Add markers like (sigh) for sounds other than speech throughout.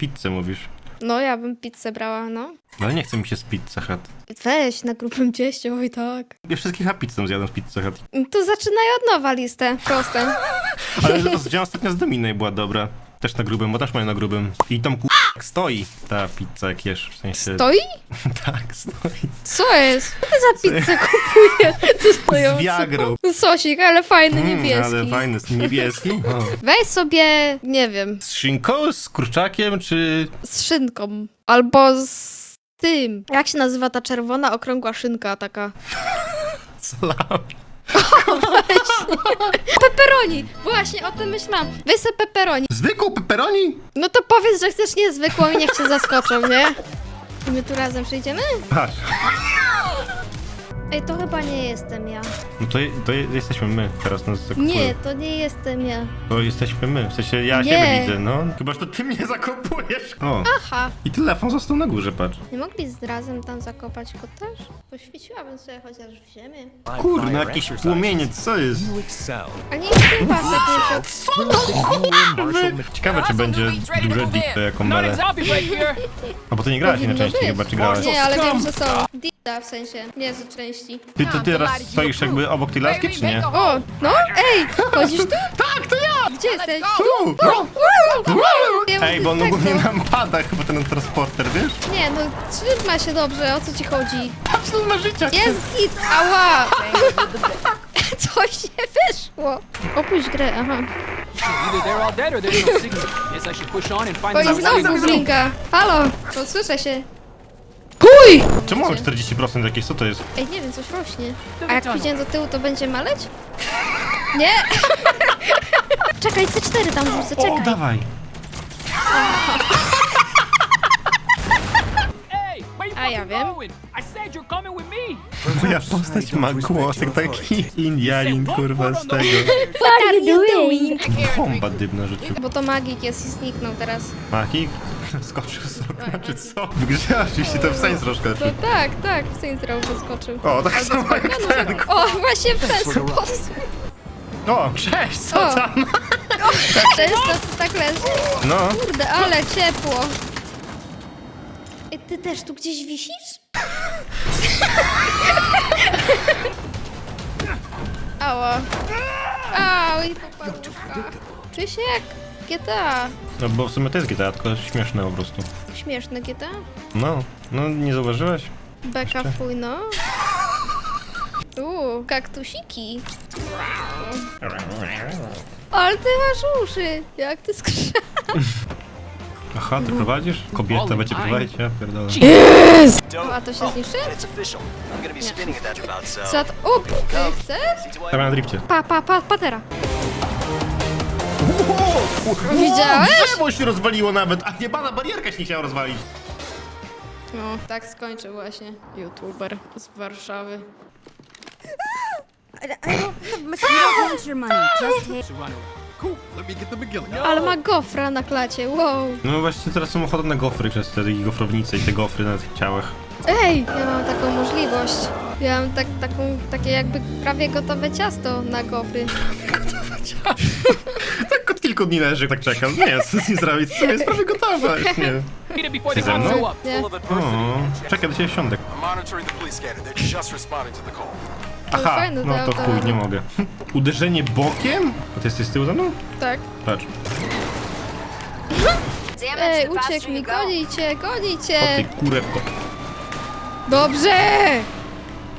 pizzę mówisz. No, ja bym pizzę brała, no. No ale nie chce mi się z Pizza Hut. Weź na grubym cieście, oj tak. Ja wszystkich a pizzę zjadłem z Pizza Hut. To zaczynaj od nowa listę, proste. (laughs) Ale rozdział ostatnio z Domino i była dobra. Też na grubym, bo też mają na grubym. I tam ku... stoi ta pizza jak jesz, w sensie... Stoi? (laughs) Tak, stoi. Co jest? Co ty za pizzę kupuje? Tu stoją. Z Viagrą. Sosik, ale fajny, Mm, niebieski. ale fajny, z niebieski. (laughs) O. Weź sobie, nie wiem, Z szynką, z kurczakiem, czy... z szynką. Albo z tym. Jak się nazywa ta czerwona, okrągła szynka taka? (laughs) salami? Pepperoni! Właśnie, o tym myślałam. Weź sobie pepperoni. Zwykłą pepperoni? No to powiedz, że chcesz niezwykłą i niech cię zaskoczą, nie? I my tu razem przyjdziemy? Patrz. Ej, to chyba nie jestem ja. No to, to jesteśmy my teraz nas zakupują. Nie, to nie jestem ja. To jesteśmy my, w sensie ja Nie. siebie widzę, no. Chyba, że to ty mnie zakopujesz. O, Aha. i telefon został na górze, patrz. Nie mogli z razem tam zakopać go też? Poświeciłabym sobie chociaż w ziemię. Kurde, jakieś płomieniec, co jest? A nie wiem, pasek wszedł. Ciekawe, czy będzie duże dipy jako mele. Right here. A bo ty nie grałaś na Powinno części być. chyba, czy grałaś? Nie, ale wiem, że są. Dita w sensie, nie z części. Ty, ty teraz stoisz jakby obok tej laski, czy nie? O, no, ej, chodzisz tu? (laughs) Tak, to ja! Gdzie jesteś? Tu! Ja Ej, bo on tak ogólnie nam pada chyba ten transporter, wiesz? Nie, no trzyma się dobrze, o co ci chodzi? Patrz, on ma życia. Jest git, ała! (laughs) Coś nie wyszło. Opuść grę, aha. Either they're all dead or there's no signal. Guess I should push on and find Bo i them. znowu blinka. Halo, to słyszę się. Kuj! Czemu mamy 40% jakieś? Co to jest? Ej, nie wiem, coś rośnie. A jak pójdziemy do tyłu, to będzie maleć? Nie! (laughs) Czekaj, C4 tam rzucę, O, czekaj. dawaj. Hey, where you A ja wiem. going? I said you're coming with me. Moja postać ma głosek taki Indianin, kurwa, z tego. (laughs) What are you doing? Bomba dybna rzucił. Bo to magik jest i zniknął teraz. Magik? (laughs) Skoczył z okna, czy co? W grze oczywiście to w sens troszkę. No tak, tak, w Saints Row wyskoczył. O, tak samo jak ten. O, właśnie w ten sposób. O, cześć, co O. tam? (laughs) Często to tak leży. No, Kurde, ale ciepło. Ej, ty też tu gdzieś wisisz? Ała. Au, i popadłka. Czuję się jak GTA. No bo w sumie to jest GTA, tylko śmieszne po prostu. Śmieszne GTA. No, no nie zauważyłeś? Beka fuj, no. Uuu, kaktusiki. Ale ty masz uszy. Jak ty skrzesz? Aha, ty prowadzisz? Kobieta będzie prowadzić? Ja pierdolę. A to się zniszczy? It's official. I'm gonna be spinning at that about so. Co to? Up, ty chcesz? Tam na drifcie. Pa, pa, pa, patera. Widziałeś? Drzewo się rozwaliło nawet, a niebana barierka się nie chciała rozwalić. No, tak skończył właśnie YouTuber z Warszawy. I, I don't have much. You don't want your money. Just hit. To run over. Cool. Let me get the McGilligan. Ale ma gofra na klacie, wow. No właśnie teraz są ochotę na gofry przez te takie gofrownice i te gofry na tych ciałach. Ej, ja mam taką możliwość. Ja mam tak, taką, takie jakby prawie gotowe ciasto na gofry. (laughs) Kilku dni leży, tak czekam. Nie, co nie zrobić? Co jest prawie gotowa już, nie. It before they Ze come mną? show up. Nie, Full of adversity. O, czekaj do ciebie wsiądę. I'm monitoring the police scanner. They're just responding to the call. Aha, fajne no to to auto. chuj, nie mogę. (laughs) Uderzenie bokiem? A ty jesteś z tyłu za mną? tak. Patrz. Ej, uciekł mi, gonicie, O ty kurewko. Dobrze!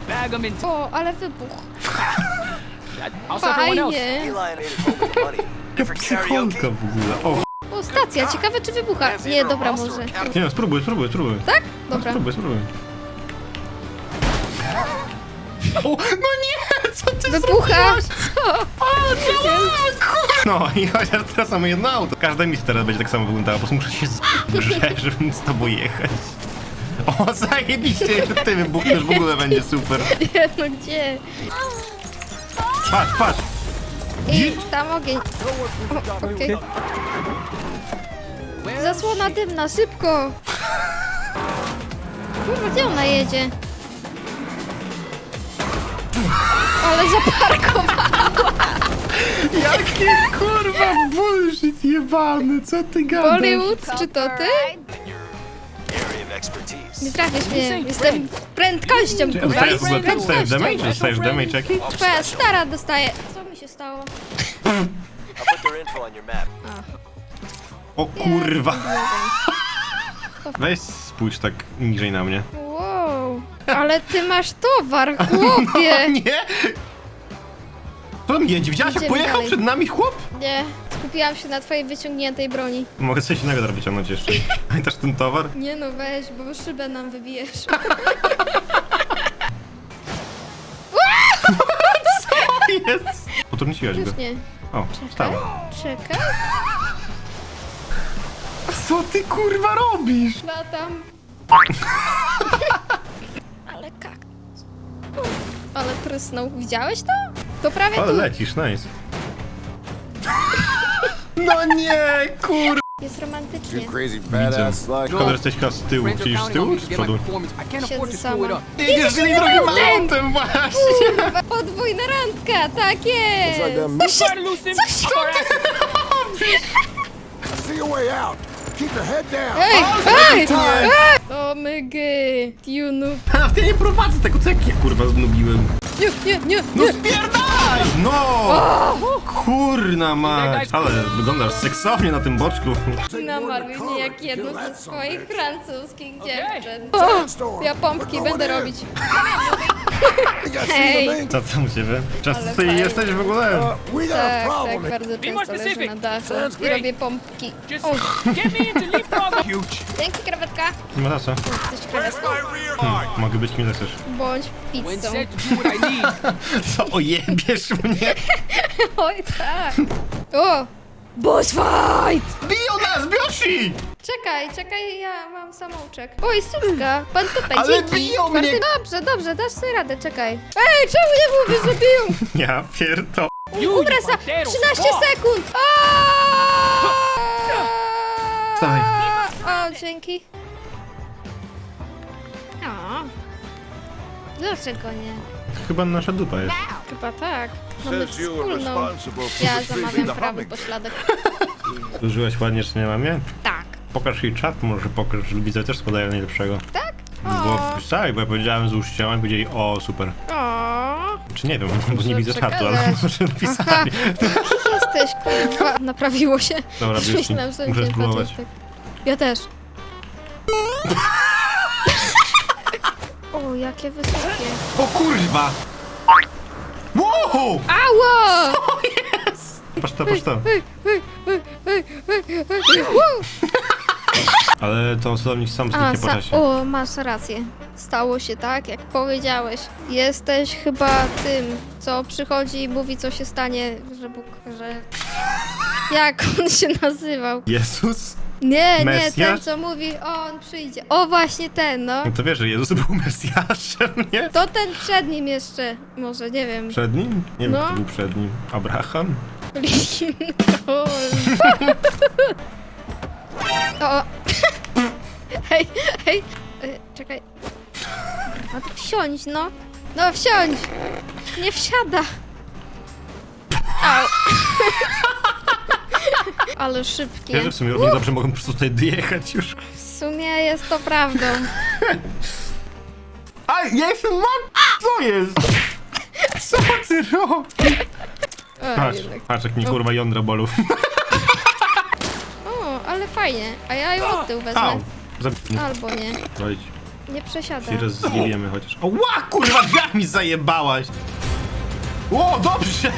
Bag them in. O, ale wybuch. Everyone else? Fajnie. Eli and Ada told me money. For Psycholka w ogóle. O, O, stacja, ciekawe czy wybucha. Nie, dobra, może. nie no, spróbuj, spróbuj, spróbuj. Tak? No, Dobra. spróbuj, spróbuj. O, no nie, co ty Wybucha! Co? No i chociaż teraz mamy jedno auto. Każda misja teraz będzie tak samo wyglądała, po prostu muszę się zgrzeć, żeby z tobą jechać. O, zajebiście, jak ty wybuchniesz, w ogóle będzie super. Nie, no gdzie? Patrz, patrz. Ej, tam ogień. O, Okej. Zasłona dymna, szybko! Kurwa, gdzie ona jedzie? Ale zaparkowałam. Jaki kurwa bullshit jebany, co ty gadasz? Bollywood, czy to ty? Area of expertise. Nie trafisz mnie, jestem prędkością, kurwa. Dostajesz w ogóle dostajesz damage? Dostajesz damage jaki? Twoja stara dostaje. Co się stało? I'll put their info on your map. O kurwa. Weź spójrz tak niżej na mnie. Wow, ale ty masz towar, (laughs) chłopie. Nie! Co tam jedzie? Widziałaś jak Idziemy pojechał dalej. przed nami chłop? Nie, skupiłam się na twojej wyciągniętej broni. Mogę coś innego teraz wyciągnąć jeszcze. (laughs) Pamiętasz ten towar? Nie no, weź, bo szybę nam wybijesz. (laughs) Jest! Potrąciłaś go. Nie. O, wstała. Czekaj, Co ty kurwa robisz? latam. (laughs) Ale kak. Ale trysnął. Widziałeś to? To prawie Ale tu. lecisz, nice. (laughs) No nie, kur... Jest romantycznie. Crazy Widzę. badass. Szkoda, że jesteś chyba z tyłu. Siedzisz z tyłu czy z przodu? Siedzę sama. Jedziesz z drugim autem właśnie! Kurwa, Podwójna randka, tak jest! się... Try to lose him. See your way out. Keep your head down. Ej, ej, ej! O mygy, Tunu. A ja nie prowadzę tego, co jak ja kurwa znubiłem. Nie, nie, nie, No nie. spierdaj! No! Kurna mać! Ale wyglądasz seksownie na tym boczku. Namaluj mnie jak jedną ze swoich francuskich dziewczyn. O, ja pompki będę robić. (laughs) Thing? Co tam u ciebie? Często Ale fajnie. jesteś w ogóle? Uh, we got a Tak, problem. tak, bardzo Be more często leżę na dachu i robię pompki. Just O, get me into leapfrog. (laughs) Huge. dzięki krewetka. Nie ma za co. Jesteś krewetką. Hmm, mogę być kim chcesz. Bądź When pizzą. set to do what I need. (laughs) Co, ojebiesz mnie? (laughs) Oj, tak. O! Boss fight! Biją nas, Bioshi! Czekaj, czekaj, ja mam samouczek. Oj, suczka, pan to Ale dzięki. biją mnie. Dobrze, dobrze, dasz sobie radę, czekaj. Ej, czemu nie mówisz, że biją? (laughs) Ja pierdo... You, you Ubrasa, pantero. 13 Fuck. sekund! Wstawaj. O, dzięki. O. Dlaczego nie? Chyba nasza dupa jest. Chyba tak. Mamy Says you are wspólną. responsible for Ja zamawiam prawy pośladek. Użyłaś ładnie, czy nie mamie? Tak. Pokaż jej czat, może pokaż, że widzowie też składają najlepszego. Tak? Bo, O. tak, bo ja powiedziałem z uściałem, powiedzieli, o, super. O. Czy nie wiem, bo nie widzę czatu, ale przekazać. może Aha, napisali. jesteś, kurwa. Naprawiło się. Dobra, Już Biusi, myślałam, że muszę spróbować. patrzeć tak. Ja też. O, jakie wysokie. O kurwa! Wow! Ała! Patrz to, patrz to. Ej, ej, ej, ej, ej, ej! Ale to cudownie sam A, zniknie po sa- czasie. o, masz rację. Stało się tak, jak powiedziałeś. Jesteś chyba tym, co przychodzi i mówi, co się stanie, że Bóg, że... Jak on się nazywał? Jezus? Nie, nie, Mesjasz? ten, co mówi, o, on przyjdzie. O, właśnie ten, no. No to wiesz, że Jezus był Mesjaszem, nie? To ten przed nim jeszcze, może, nie wiem. Przed nim? Nie wiem, No. kto był przed nim. Abraham? (laughs) Lincoln. (laughs) O! (laughs) Hej, hej! E, Czekaj. No to wsiądź, no. No wsiądź! Nie wsiada! Au! (laughs) Ale szybkie. Wiesz, że w sumie równie dobrze mogą po prostu tutaj dojechać już. W sumie jest to prawdą. (laughs) A, ja jestem mam... Co jest? Co ty robisz? O, Patrz, jednak. patrz jak mi kurwa jądra bolą. Ale fajnie. A ja ją od tyłu wezmę. Au! Zabij Albo nie. Chodź, Nie przesiada. się rozjebiemy chociaż. O, ła, kurwa, drzwiami zajebałaś! Ło, dobrze!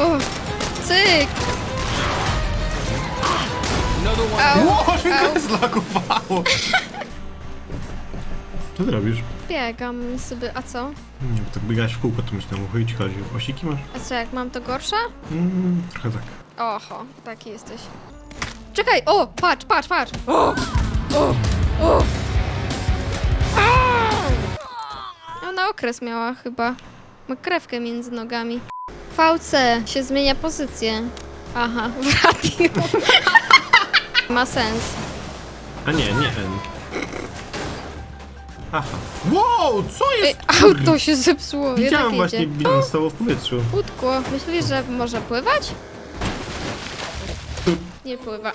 O! Cyk! Au! Ło, że go (laughs) zlagowało! Co ty robisz? Biegam sobie, a co? Nie, bo tak biegałeś w kółko, to myślałem, o chuj ci chodzi. Osiki masz? A co, jak mam to gorsza? Mm, trochę tak. Oho, taki jesteś. Czekaj! O! Patrz, patrz, patrz! O! O! O! Ona okres miała chyba. Ma krewkę między nogami. VC się zmienia pozycję. Aha, w radiu. (laughs) Ma sens. A nie, nie N. Aha. Wow, co Ej, jest? auto się zepsuło. Widziałem jednak właśnie, idzie. widziałem stało w powietrzu. Utkło. Myślisz, że może pływać? Nie pływa.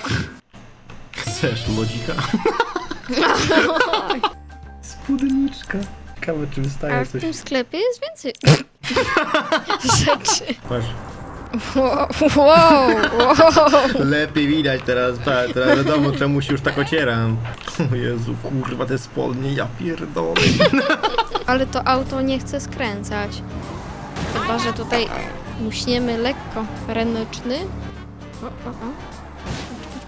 Chcesz lodzika? (laughs) Spódniczka. Ciekawe, czy A wystaje w coś. tym sklepie jest więcej rzeczy. (laughs) Patrz. Wow, wow, wow. Lepiej widać teraz, tak, teraz wiadomo czemu się już tak ocieram. O Jezu, kurwa, te spodnie, ja pierdolę. (laughs) Ale to auto nie chce skręcać. Chyba, że tutaj muśniemy lekko. Ręczny. O, o, o.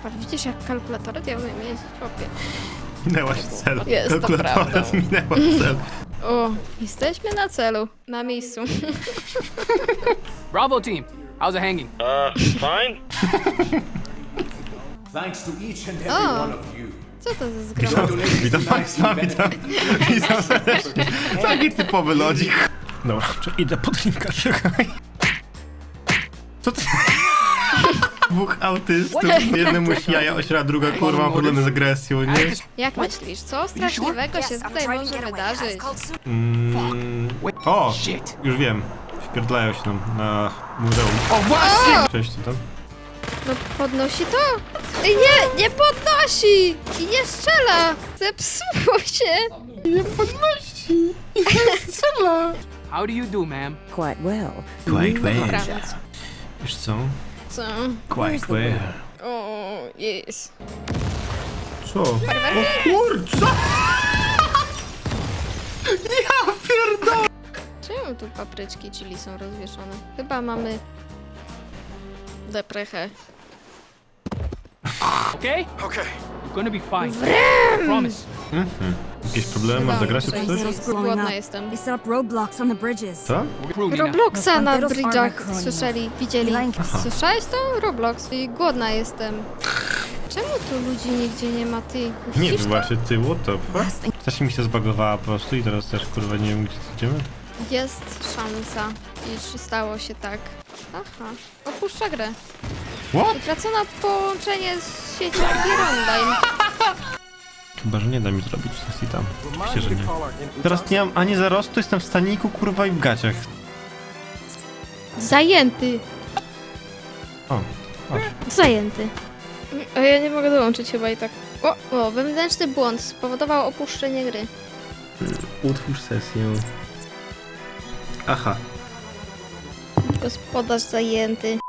Patrz, Widzisz jak kalkulatorem ja umiem jeździć? Opie. Minęłaś cel. Jest to Kalkulatorem prawda. (laughs) minęła cel. O, jesteśmy na celu. Na miejscu. (laughs) Bravo team. How's it hanging? (laughs) Thanks to each and every one of you. Co to za zgroma? Witam Państwa, witam. Witam serdecznie. Taki typowy lodzik. Dobra, czy idę pod linka, czekaj. Co ty? Dwóch autystów, jeden musi jaja osiera, druga kurwa ma problemy z agresją, nie? Jak myślisz, co straszliwego się tutaj może wydarzyć? Mm, o, już wiem. Wpierdlają się nam na muzeum. Oh, what? Cześć, co tam? No podnosi to? Ej, nie, nie podnosi! I nie strzela! Zepsuło się! Nie podnosi! Nie strzela! How do you do, ma'am? Quite well. Quite Dobra, Wiesz co? Co? Quite well. O, jest. Co? O kur, co? Ja pierdolę! Czemu tu papryczki chili są rozwieszone? Chyba mamy... Deprechę. Okay? Okay. You're gonna be fine. I promise. Jakieś problemy masz z agresją czy coś? Głodna jestem. They set up roadblocks on the bridges. Co? Robloxa na bridge'ach słyszeli, widzieli. Słyszałeś to? Roblox. I głodna jestem. Czemu tu ludzi nigdzie nie ma? Ty Nie widzisz wiem to? właśnie, ty, what the fuck? Też mi się zbagowała po prostu i teraz też kurwa nie wiem gdzie idziemy. Jest szansa, iż stało się tak. Aha, opuszcza grę. What? Utracono połączenie z siecią Girondine. Chyba, że nie da mi zrobić sesji tam. Oczywiście, że nie. Teraz nie mam ani zarostu, jestem w staniku kurwa i w gaciach. Zajęty. O, Zajęty. A ja nie mogę dołączyć chyba i tak. O, o, wewnętrzny błąd spowodował opuszczenie gry. utwórz sesję. Aha. Gospodarz zajęty.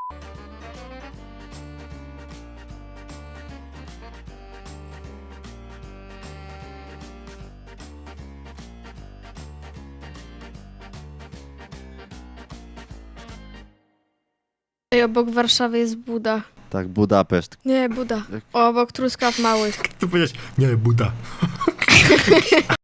Obok Warszawy jest Buda. Tak, Budapeszt. Nie, Buda. Obok Truskaw Małych. Tu powiedziałeś, nie, Buda. (laughs)